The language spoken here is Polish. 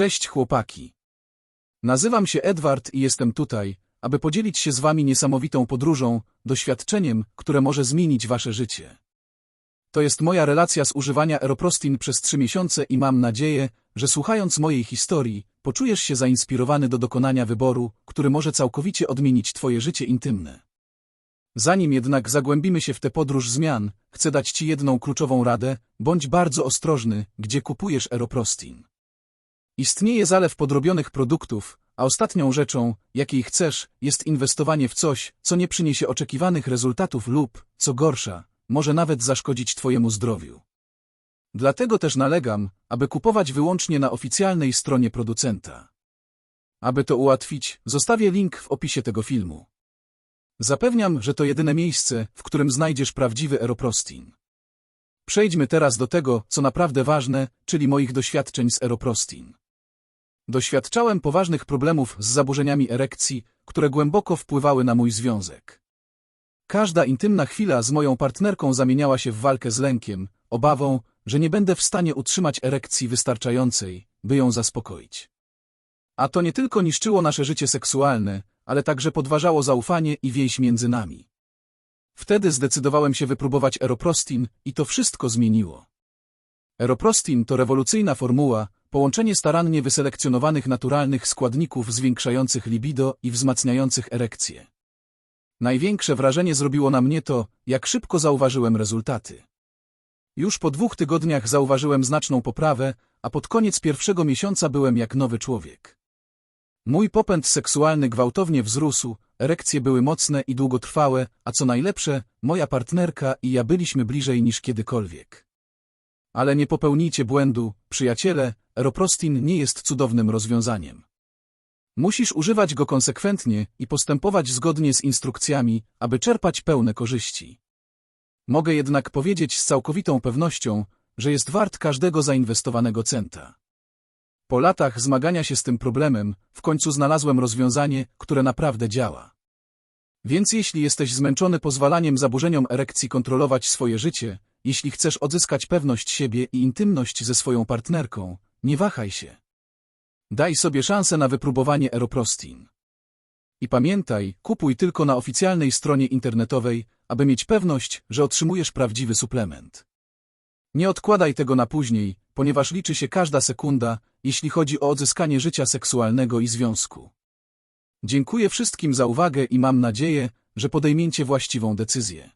Cześć chłopaki. Nazywam się Edward i jestem tutaj, aby podzielić się z wami niesamowitą podróżą, doświadczeniem, które może zmienić wasze życie. To jest moja relacja z używania Aeroprostin przez trzy miesiące i mam nadzieję, że słuchając mojej historii, poczujesz się zainspirowany do dokonania wyboru, który może całkowicie odmienić twoje życie intymne. Zanim jednak zagłębimy się w tę podróż zmian, chcę dać ci jedną kluczową radę, bądź bardzo ostrożny, gdzie kupujesz Aeroprostin. Istnieje zalew podrobionych produktów, a ostatnią rzeczą, jakiej chcesz, jest inwestowanie w coś, co nie przyniesie oczekiwanych rezultatów lub, co gorsza, może nawet zaszkodzić Twojemu zdrowiu. Dlatego też nalegam, aby kupować wyłącznie na oficjalnej stronie producenta. Aby to ułatwić, zostawię link w opisie tego filmu. Zapewniam, że to jedyne miejsce, w którym znajdziesz prawdziwy Aeroprostin. Przejdźmy teraz do tego, co naprawdę ważne, czyli moich doświadczeń z Aeroprostin. Doświadczałem poważnych problemów z zaburzeniami erekcji, które głęboko wpływały na mój związek. Każda intymna chwila z moją partnerką zamieniała się w walkę z lękiem, obawą, że nie będę w stanie utrzymać erekcji wystarczającej, by ją zaspokoić. A to nie tylko niszczyło nasze życie seksualne, ale także podważało zaufanie i więź między nami. Wtedy zdecydowałem się wypróbować Aeroprostin i to wszystko zmieniło. Aeroprostin to rewolucyjna formuła, połączenie starannie wyselekcjonowanych naturalnych składników zwiększających libido i wzmacniających erekcję. Największe wrażenie zrobiło na mnie to, jak szybko zauważyłem rezultaty. Już po dwóch tygodniach zauważyłem znaczną poprawę, a pod koniec pierwszego miesiąca byłem jak nowy człowiek. Mój popęd seksualny gwałtownie wzrósł, erekcje były mocne i długotrwałe, a co najlepsze, moja partnerka i ja byliśmy bliżej niż kiedykolwiek. Ale nie popełnijcie błędu, przyjaciele, Aeroprostin nie jest cudownym rozwiązaniem. Musisz używać go konsekwentnie i postępować zgodnie z instrukcjami, aby czerpać pełne korzyści. Mogę jednak powiedzieć z całkowitą pewnością, że jest wart każdego zainwestowanego centa. Po latach zmagania się z tym problemem, w końcu znalazłem rozwiązanie, które naprawdę działa. Więc jeśli jesteś zmęczony pozwalaniem zaburzeniom erekcji kontrolować swoje życie, jeśli chcesz odzyskać pewność siebie i intymność ze swoją partnerką, nie wahaj się. Daj sobie szansę na wypróbowanie Aeroprostin. I pamiętaj, kupuj tylko na oficjalnej stronie internetowej, aby mieć pewność, że otrzymujesz prawdziwy suplement. Nie odkładaj tego na później, ponieważ liczy się każda sekunda, jeśli chodzi o odzyskanie życia seksualnego i związku. Dziękuję wszystkim za uwagę i mam nadzieję, że podejmiecie właściwą decyzję.